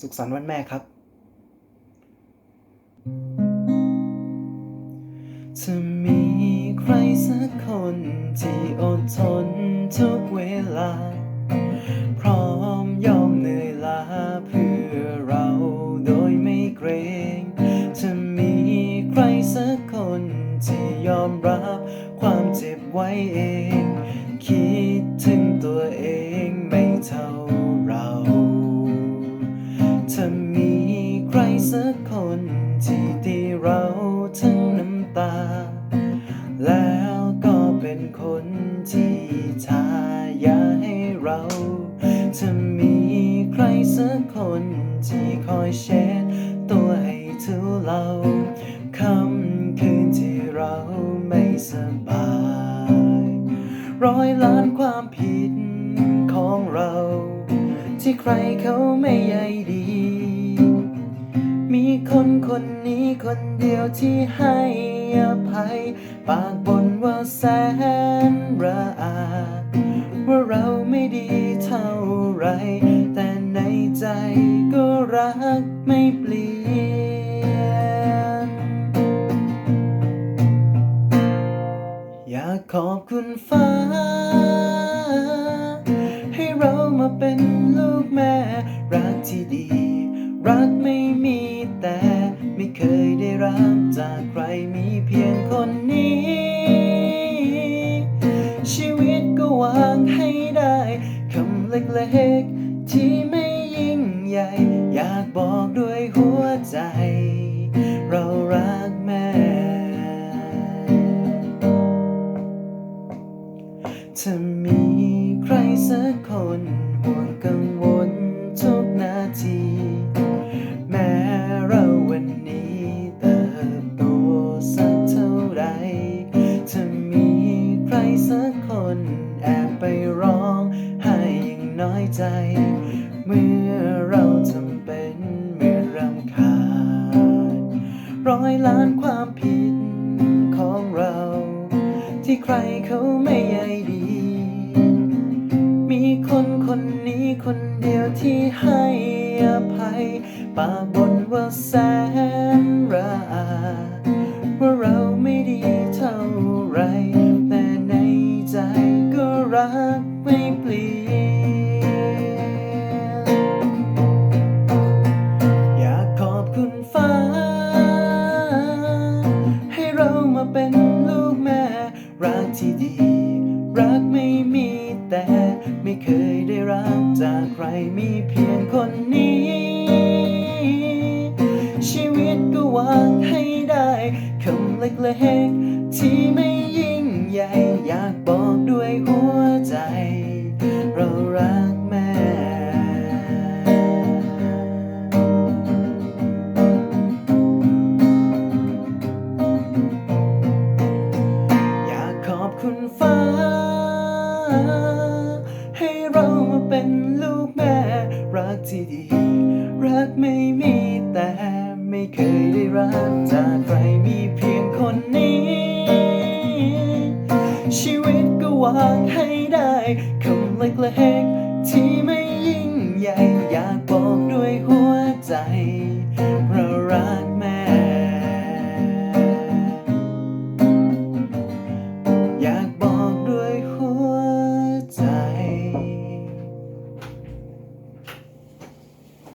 สุขสันต์วันแม่ครับ จะมีใครสักคนที่อดทนทุกเวลา พร้อมยอมเหนื่อยล้าเพื่อเราโดยไม่เกรง จะมีใครสักคนที่ยอมรับความเจ็บไว้เอง คิดถึงตัวเองไม่เท่า สักคนที่ที่เราทั้งน้ำตา แล้วก็เป็นคนที่ทายาให้เราจะมีใครสักคนที่คอยเช็ดตัวให้ทุเราคำคืนที่เราไม่สบาย ร้อยล้านความผิดของเรา ที่ใครเขาไม่ใยดี คนคนนี้คนเดียวที่ให้อภัย ปากบนว่าแสนระอาว่าเราไม่ดีเท่าไร แต่ในใจก็รักไม่เปลี่ยน อยากขอบคุณฟ้า ให้เรามาเป็นลูกแม่ รักที่ดี ใหญ่อยากบอกด้วยหัวใจ เรารักแม่ถ้ามีใครสักคนห่วงกังวลทุกนาที แม้เราวันนี้เติบโตสักเท่าไรถ้ามีใครสักคนแอบไปร้องไห้ยังน้อยใจ อยล้านความผิดของเรา ที่ใครเขาไม่ใยดี มีคนคนนี้คนเดียวที่ให้อภัย ปากบนว่าแสน รักที่ดี รักไม่มีแต่ไม่เคยได้รักจากใครมีเพียงคนนี้ ชีวิตก็วางให้ได้คำเล็กๆ คุณฟ้า ให้เรามาเป็นลูกแม่ รักที่ดี รักไม่มีแต่ไม่เคยได้รักจากใครมีเพียงคนนี้ ชีวิตก็วางให้ได้คำเล็กเล็ก